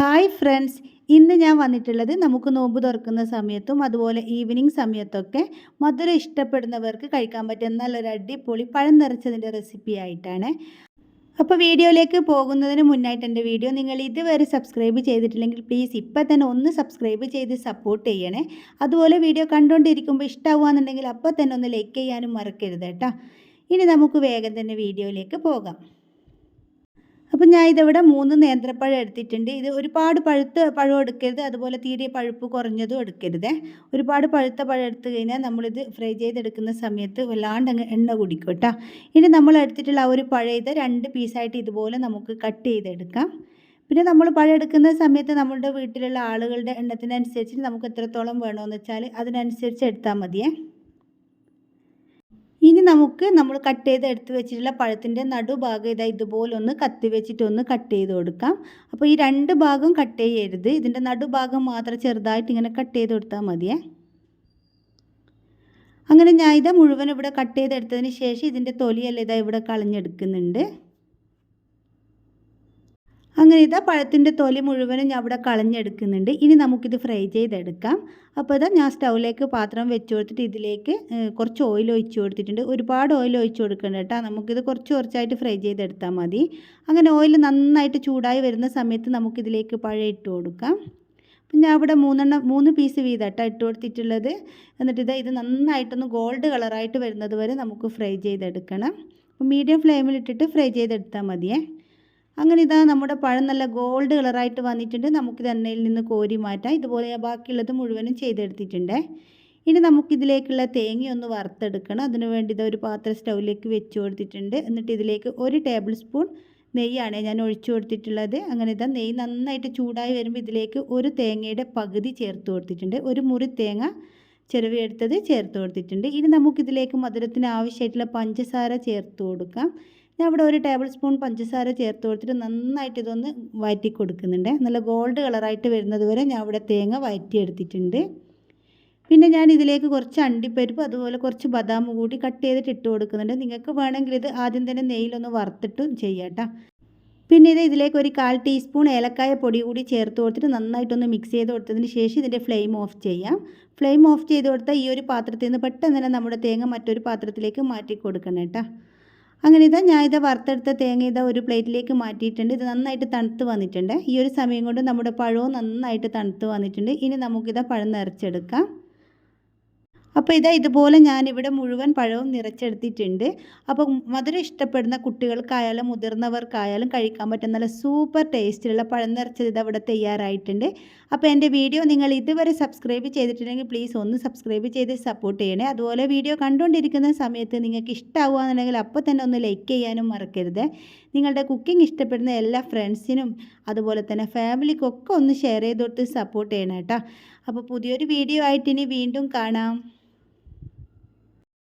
Hi friends ഇന്ന് ഞാൻ വന്നിട്ടുള്ളത് നമുക്ക് നോമ്പ് തുറക്കുന്ന സമയത്തും അതുപോലെ ഈവനിങ് സമയത്തൊക്കെ മധുരം ഇഷ്ടപ്പെടുന്നവർക്ക് കഴിക്കാൻ പറ്റിയ നല്ലൊരു അടിപൊളി പഴം നിറച്ചതിന്റെ റെസിപ്പി ആയിട്ടാണ്. അപ്പോൾ വീഡിയോയിലേക്ക് പോകുന്നതിന് മുന്നായിട്ട് എന്റെ വീഡിയോ നിങ്ങൾ ഇതുവരെ സബ്സ്ക്രൈബ് ചെയ്തിട്ടില്ലെങ്കിൽ പ്ലീസ് ഇപ്പം തന്നെ ഒന്ന് സബ്സ്ക്രൈബ് ചെയ്ത് സപ്പോർട്ട് ചെയ്യണേ. അതുപോലെ വീഡിയോ കണ്ടുകൊണ്ടിരിക്കുമ്പോൾ ഇഷ്ടമാവുകയെന്നുണ്ടെങ്കിൽ അപ്പോൾ തന്നെ ഒന്ന് ലൈക്ക് ചെയ്യാനും മറക്കരുത് കേട്ടോ. ഇനി നമുക്ക് വേഗം തന്നെ വീഡിയോയിലേക്ക് പോകാം. അപ്പം ഞാൻ ഇതിവിടെ മൂന്ന് നേന്ത്രപ്പഴം എടുത്തിട്ടുണ്ട്. ഇത് ഒരുപാട് പഴുത്ത പഴം എടുക്കരുത്. അതുപോലെ തീരെ പഴുപ്പ് കുറഞ്ഞതും എടുക്കരുത്. ഒരുപാട് പഴുത്ത പഴം എടുത്തു കഴിഞ്ഞാൽ നമ്മളിത് ഫ്രൈ ചെയ്തെടുക്കുന്ന സമയത്ത് വല്ലാണ്ട് അങ്ങ് എണ്ണ കുടിക്കും കേട്ടോ. ഇനി നമ്മൾ എടുത്തിട്ടുള്ള ആ ഒരു പഴയത് രണ്ട് പീസായിട്ട് ഇതുപോലെ നമുക്ക് കട്ട് ചെയ്തെടുക്കാം. പിന്നെ നമ്മൾ പഴം എടുക്കുന്ന സമയത്ത് നമ്മളുടെ വീട്ടിലുള്ള ആളുകളുടെ എണ്ണത്തിനനുസരിച്ച് നമുക്ക് എത്രത്തോളം വേണമെന്ന് വെച്ചാൽ അതിനനുസരിച്ച് എടുത്താൽ മതിയേ. ഇനി നമുക്ക് നമ്മൾ കട്ട് ചെയ്ത് എടുത്ത് വെച്ചിട്ടുള്ള പഴത്തിന്റെ നടുഭാഗം ഇതാ ഇതുപോലെ ഒന്ന് കത്തി വെച്ചിട്ട് ഒന്ന് കട്ട് ചെയ്ത് കൊടുക്കാം. അപ്പോൾ ഈ രണ്ട് ഭാഗം കട്ട് ചെയ്യരുത്. ഇതിന്റെ നടുഭാഗം മാത്രം ചെറുതായിട്ട് ഇങ്ങനെ കട്ട് ചെയ്ത് കൊടുത്താൽ മതിയേ. അങ്ങനെ ഞാൻ ഇതാ മുഴുവൻ ഇവിടെ കട്ട് ചെയ്തെടുത്തതിന് ശേഷം ഇതിന്റെ തൊലിയല്ല ഇതാ ഇവിടെ കളഞ്ഞെടുക്കുന്നുണ്ട്. അങ്ങനെ ഇതാ പഴത്തിന്റെ തൊലി മുഴുവനും ഞാൻ അവിടെ കളഞ്ഞെടുക്കുന്നുണ്ട്. ഇനി നമുക്കിത് ഫ്രൈ ചെയ്തെടുക്കാം. അപ്പോൾ ഇതാ ഞാൻ സ്റ്റൗവിലേക്ക് പാത്രം വെച്ച് കൊടുത്തിട്ട് ഇതിലേക്ക് കുറച്ച് ഓയിൽ ഒഴിച്ച് കൊടുത്തിട്ടുണ്ട്. ഒരുപാട് ഓയിൽ ഒഴിച്ച് കൊടുക്കണ്ട കേട്ടോ. നമുക്കിത് കുറച്ച് കുറച്ചായിട്ട് ഫ്രൈ ചെയ്തെടുത്താൽ മതി. അങ്ങനെ ഓയിൽ നന്നായിട്ട് ചൂടായി വരുന്ന സമയത്ത് നമുക്കിതിലേക്ക് പഴം ഇട്ട് കൊടുക്കാം. ഞാൻ ഇവിടെ മൂന്നെണ്ണം മൂന്ന് പീസ് വീതട്ടോ ഇട്ട് കൊടുത്തിട്ടുള്ളത്. എന്നിട്ട് ഇത് ഇത് നന്നായിട്ടൊന്ന് ഗോൾഡ് കളറായിട്ട് വരുന്നത് വരെ നമുക്ക് ഫ്രൈ ചെയ്തെടുക്കണം. അപ്പം മീഡിയം ഫ്ലെയിമിലിട്ടിട്ട് ഫ്രൈ ചെയ്തെടുത്താൽ മതിയേ. അങ്ങനെ ഇതാ നമ്മുടെ പഴം നല്ല ഗോൾഡ് കളറായിട്ട് വന്നിട്ടുണ്ട്. നമുക്കിത് എണ്ണയിൽ നിന്ന് കോരി മാറ്റാം. ഇതുപോലെ ബാക്കിയുള്ളത് മുഴുവനും ചെയ്തെടുത്തിട്ടുണ്ട്. ഇനി നമുക്കിതിലേക്കുള്ള തേങ്ങ ഒന്ന് വറുത്തെടുക്കണം. അതിന് വേണ്ടി ഇതൊരു പാത്രം സ്റ്റൗവിലേക്ക് വെച്ച് കൊടുത്തിട്ടുണ്ട്. എന്നിട്ട് ഇതിലേക്ക് ഒരു ടേബിൾ സ്പൂൺ നെയ്യാണ് ഞാൻ ഒഴിച്ചു കൊടുത്തിട്ടുള്ളത്. അങ്ങനെ ഇതാ നെയ്യ് നന്നായിട്ട് ചൂടായി വരുമ്പോൾ ഇതിലേക്ക് ഒരു തേങ്ങയുടെ പകുതി ചേർത്ത് കൊടുത്തിട്ടുണ്ട്. ഒരു മുറി തേങ്ങ ചെറുവിയെടുത്തത് ചേർത്ത് കൊടുത്തിട്ടുണ്ട്. ഇനി നമുക്കിതിലേക്ക് മധുരത്തിന് ആവശ്യമായിട്ടുള്ള പഞ്ചസാര ചേർത്ത് കൊടുക്കാം. ഞാൻ ഇവിടെ ഒരു ടേബിൾ സ്പൂൺ പഞ്ചസാര ചേർത്ത് കൊടുത്തിട്ട് നന്നായിട്ട് ഇതൊന്ന് വഴറ്റി കൊടുക്കുന്നുണ്ട് നല്ല ഗോൾഡ് കളറായിട്ട് വരുന്നത് വരെ ഞാൻ ഇവിടെ തേങ്ങ വഴറ്റിയെടുത്തിട്ടുണ്ട് പിന്നെ ഞാൻ ഇതിലേക്ക് കുറച്ച് അണ്ടിപ്പരിപ്പ് അതുപോലെ കുറച്ച് ബദാം കൂടി കട്ട് ചെയ്തിട്ട് ഇട്ട് കൊടുക്കുന്നുണ്ട്. നിങ്ങൾക്ക് വേണമെങ്കിൽ ഇത് ആദ്യം തന്നെ നെയ്യിലൊന്ന് വറുത്തിട്ട് ചെയ്യാട്ടോ. പിന്നെ ഇത് ഇതിലേക്ക് ഒരു കാൽ ടീസ്പൂൺ ഏലക്കായ പൊടി കൂടി ചേർത്ത് കൊടുത്തിട്ട് നന്നായിട്ടൊന്ന് മിക്സ് ചെയ്ത് കൊടുത്തതിന് ശേഷം ഇതിന്റെ ഫ്ലെയിം ഓഫ് ചെയ്യാം. ഫ്ലെയിം ഓഫ് ചെയ്ത് കൊടുത്താൽ ഈ ഒരു പാത്രത്തിൽ നിന്ന് പെട്ടെന്ന് തന്നെ നമ്മുടെ തേങ്ങ മറ്റൊരു പാത്രത്തിലേക്ക് മാറ്റി കൊടുക്കണം കേട്ടോ. അങ്ങനെ ഇതാ ഞാൻ ഇത് വറുത്തെടുത്ത തേങ്ങ ഇതാ ഒരു പ്ലേറ്റിലേക്ക് മാറ്റിയിട്ടുണ്ട്. ഇത് നന്നായിട്ട് തണുത്ത് വന്നിട്ടുണ്ട്. ഈ ഒരു സമയം കൊണ്ട് നമ്മുടെ പഴവും നന്നായിട്ട് തണുത്ത് വന്നിട്ടുണ്ട്. ഇനി നമുക്കിതാ പഴം നിറച്ചെടുക്കാം. അപ്പോൾ ഇതാ ഇതുപോലെ ഞാനിവിടെ മുഴുവൻ പഴവും നിറച്ചെടുത്തിട്ടുണ്ട്. അപ്പോൾ മധുരം ഇഷ്ടപ്പെടുന്ന കുട്ടികൾക്കായാലും മുതിർന്നവർക്കായാലും കഴിക്കാൻ പറ്റുന്ന നല്ല സൂപ്പർ ടേസ്റ്റിലുള്ള പഴം നിറച്ചത് ഇത് അവിടെ തയ്യാറായിട്ടുണ്ട്. അപ്പോൾ എന്റെ വീഡിയോ നിങ്ങൾ ഇതുവരെ സബ്സ്ക്രൈബ് ചെയ്തിട്ടുണ്ടെങ്കിൽ പ്ലീസ് ഒന്ന് സബ്സ്ക്രൈബ് ചെയ്ത് സപ്പോർട്ട് ചെയ്യണേ. അതുപോലെ വീഡിയോ കണ്ടുകൊണ്ടിരിക്കുന്ന സമയത്ത് നിങ്ങൾക്ക് ഇഷ്ടമാവുകയാണെന്നുണ്ടെങ്കിൽ അപ്പോൾ തന്നെ ഒന്ന് ലൈക്ക് ചെയ്യാനും മറക്കരുത്. നിങ്ങളുടെ കുക്കിംഗ് ഇഷ്ടപ്പെടുന്ന എല്ലാ ഫ്രണ്ട്സിനും അതുപോലെ തന്നെ ഫാമിലിക്കൊക്കെ ഒന്ന് ഷെയർ ചെയ്ത് കൊടുത്ത് സപ്പോർട്ട് ചെയ്യണം കേട്ടോ അപ്പോൾ പുതിയൊരു വീഡിയോ ആയിട്ട് ഇനി വീണ്ടും കാണാം.